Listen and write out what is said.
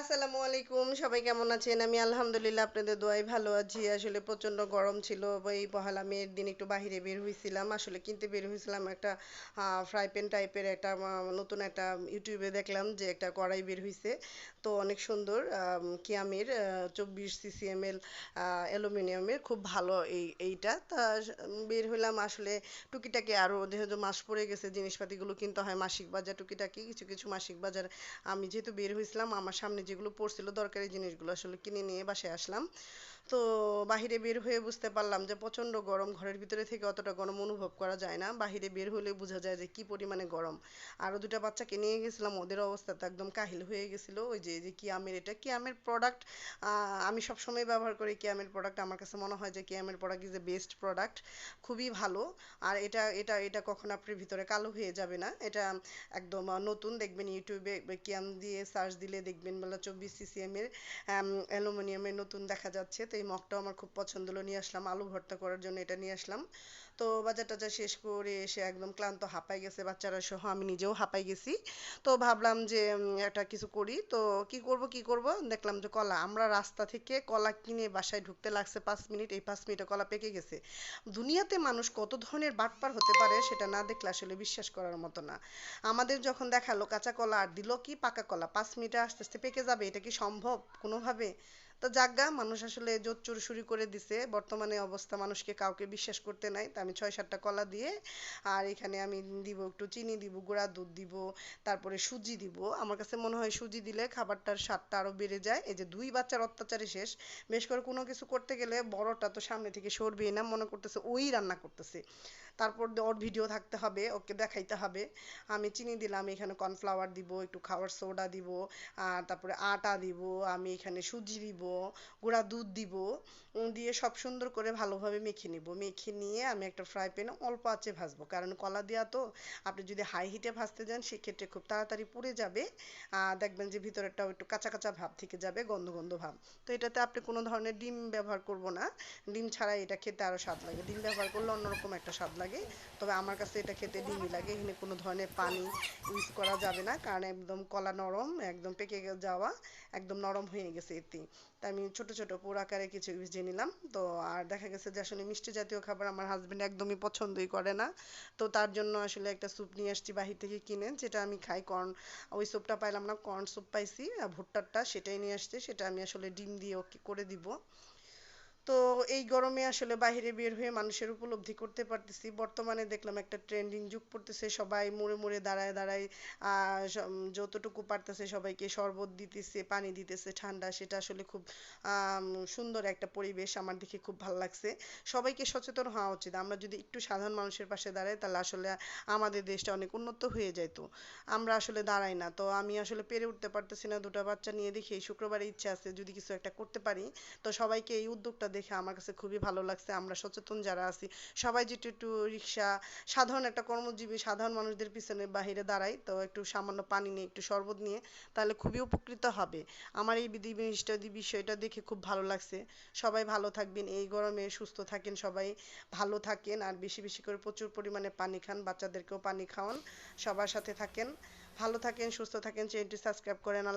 আসসালামু আলাইকুম, সবাই কেমন আছেন? আমি আলহামদুলিল্লাহ আপনাদের দোয়াই ভালো আছি। আসলে প্রচণ্ড গরম ছিল, এই পহেলা মেয়ের দিন একটু বাহিরে বের হয়েছিলাম আসলে কিনতে বের হয়েছিলাম একটা ফ্রাই প্যান টাইপের একটা নতুন একটা ইউটিউবে দেখলাম যে একটা কড়াই বের হয়েছে তো অনেক সুন্দর কিয়ামের চব্বিশ সিসিএমএল অ্যালুমিনিয়ামের খুব ভালো এই, এইটা। তা, বের হলাম আসলে টুকিটাকি আরও যেহেতু মাস পড়ে গেছে, জিনিসপাতিগুলো কিনতে হয় মাসিক বাজার, টুকিটাকি কিছু কিছু মাসিক বাজার আমি যেহেতু বের হয়েছিলাম আমার সামনে যেগুলো পড়ছিল দরকারি জিনিসগুলো আসলে কিনে নিয়ে বাসায় আসলাম। তো বাহিরে বের হয়ে বুঝতে পারলাম যে প্রচণ্ড গরম, ঘরের ভিতরে থেকে অতটা গরম অনুভব করা যায় না। বাহিরে বের হলে বোঝা যায় যে কি পরিমাণে গরম। আরও দুটা বাচ্চাকে নিয়ে গেছিলাম, ওদের অবস্থা তো একদম কাহিল হয়ে গেছিল। ওই যে যে কিয়ামের এটা? কিয়ামের প্রোডাক্ট আমি সবসময় ব্যবহার করি কিয়ামের প্রোডাক্ট আমার কাছে মনে হয় যে কিয়ামের product is a best product খুবই ভালো। আর এটা এটা এটা কখন আপনার ভিতরে কালো হয়ে যাবে না। এটা একদম নতুন, দেখবেন ইউটিউবে কিয়াম দিয়ে সার্চ দিলে দেখবেন বলে চব্বিশ সিসিএমের অ্যালুমিনিয়ামের নতুন দেখা যাচ্ছে। তো এই মগটাও আমার খুব পছন্দ হলো। নিয়ে আসলাম, আলু ভর্তা করার জন্য এটা নিয়ে আসলাম। তো বাজার টাজার শেষ করে এসে একদম ক্লান্ত হাঁপাই গেছে বাচ্চারা সহ, আমি নিজেও হাঁপাই গেছি। তো ভাবলাম যে একটা কিছু করি। তো কি করব কি করব? দেখলাম যে কলা, আমরা রাস্তা থেকে কলা কিনে বাসায় ঢুকতে লাগছে পাঁচ মিনিট, এই পাঁচ মিনিটে কলা পেকে গেছে। দুনিয়াতে মানুষ কত ধরনের বাটপার হতে পারে সেটা না দেখলে আসলে বিশ্বাস করার মতো না। আমাদের যখন দেখাল কাঁচা কলা আর দিল কি পাকা কলা, পাঁচ মিনিটে আস্তে আস্তে পেকে যাবে, এটা কি সম্ভব কোনোভাবে? তো যাজ্ঞা মানুষ আসলে জোর চোর চুরি করে দিছে। বর্তমানে অবস্থা মানুষকে কাউকে বিশ্বাস করতে নাই। তা আমি ছয় সাতটা কলা দিয়ে, আর এখানে আমি দিব একটু চিনি দিব, গুঁড়া দুধ দিব, তারপরে সুজি দিব। আমার কাছে মনে হয় সুজি দিলে খাবারটার স্বাদটা আরও বেড়ে যায়। এই যে দুই বাচ্চার অত্যাচারে শেষ। বেশ করে কোনো কিছু করতে গেলে বড়টা তো সামনে থেকে সরবেই না, মনে করতেছে ওই রান্না করতেছে। তারপর ওর ভিডিও থাকতে হবে, ওকে দেখাইতে হবে। আমি চিনি দিলাম, এখানে কর্নফ্লাওয়ার দিব, একটু খাওয়ার সোডা দিব, আর তারপরে আটা দিব, আমি এখানে সুজি দিব, গুঁড়া দুধ দিব দিয়ে সব সুন্দর করে ভালোভাবে মেখে নিব। মেখে নিয়ে আমি একটা ফ্রাই প্যানে অল্প আঁচে ভাজবো। কারণ কলা দেওয়া তো আপনি যদি হাই হিটে ভাজতে যান, সেক্ষেত্রে খুব তাড়াতাড়ি পুড়ে যাবে। দেখবেন যে ভিতরেরটাও একটু কাঁচা কাঁচা ভাব থেকে যাবে, গন্ধ গন্ধ ভাব। তো এটাতে আপনি কোনো ধরনের ডিম ব্যবহার করব না। ডিম ছাড়া এটা খেতে আরও স্বাদ লাগে। ডিম ব্যবহার করলে অন্যরকম একটা স্বাদ লাগে। তবে আমার কাছে এটা খেতে ডিমই লাগে। এখানে কোনো ধরনের পানি ইউজ করা যাবে না, কারণ একদম কলা নরম, একদম পেকে যাওয়া, একদম নরম হয়ে গেছে এতে। তাই আমি ছোট ছোট পুরো আকারে কিছু ভেজে নিলাম। তো আর দেখা গেছে যে আসলে মিষ্টি জাতীয় খাবার আমার হাজবেন্ড একদমই পছন্দই করে না। তো তার জন্য আসলে একটা স্যুপ নিয়ে আসছি বাহির থেকে কিনে, যেটা আমি খাই কর্ন ওই স্যুপটা পাইলাম না কর্ন স্যুপ পাইছি। ভুট্টারটা সেটাই নিয়ে আসছে, সেটা আমি আসলে ডিম দিয়ে ওকে করে দিব। তো এই গরমে আসলে বাইরে বের হয়ে মানুষের উপলব্ধি করতে পারতেছি। বর্তমানে দেখলাম একটা ট্রেন্ডিং যুগ পড়তেছে, সবাই মুড়ে মুড়ে দাঁড়ায় দাঁড়ায় যতটুকু পারতেছে সবাইকে শরবত দিতেছে, পানি দিতেছে, ঠান্ডা, সেটা আসলে খুব সুন্দর একটা পরিবেশ আমার দেখে খুব ভালো লাগছে। সবাইকে সচেতন হওয়া উচিত। আমরা যদি একটু সাধারণ মানুষের পাশে দাঁড়াই, তাহলে আসলে আমাদের দেশটা অনেক উন্নত হয়ে যেত আমরা আসলে দাঁড়াই না। তো আমি আসলে পেরে উঠতে পারতেছি না, দুটো বাচ্চা নিয়ে দেখি, শুক্রবারে ইচ্ছা আছে যদি কিছু একটা করতে পারি, তো সবাইকে এই উদ্যোগটা দেখে আমার কাছে খুবই ভালো লাগছে। আমরা সচেতন যারা আছি, সবাই যেটু একটু রিক্সা, সাধারণ একটা কর্মজীবী, সাধারণ মানুষদের পিছনে বাহিরে দাঁড়াই তো একটু সামান্য পানি নিয়ে, একটু শরবত নিয়ে, তাহলে খুবই উপকৃত হবে। আমার এই জিনিসটা বিষয়টা দেখে খুব ভালো লাগছে। সবাই ভালো থাকবেন, এই গরমে সুস্থ থাকেন সবাই, ভালো থাকেন, আর বেশি বেশি করে প্রচুর পরিমাণে পানি খান, বাচ্চাদেরকেও পানি খাওয়ান, সবার সাথে থাকেন। ভালো থাকেন, সুস্থ থাকেন, চ্যানেলটি সাবস্ক্রাইব করেন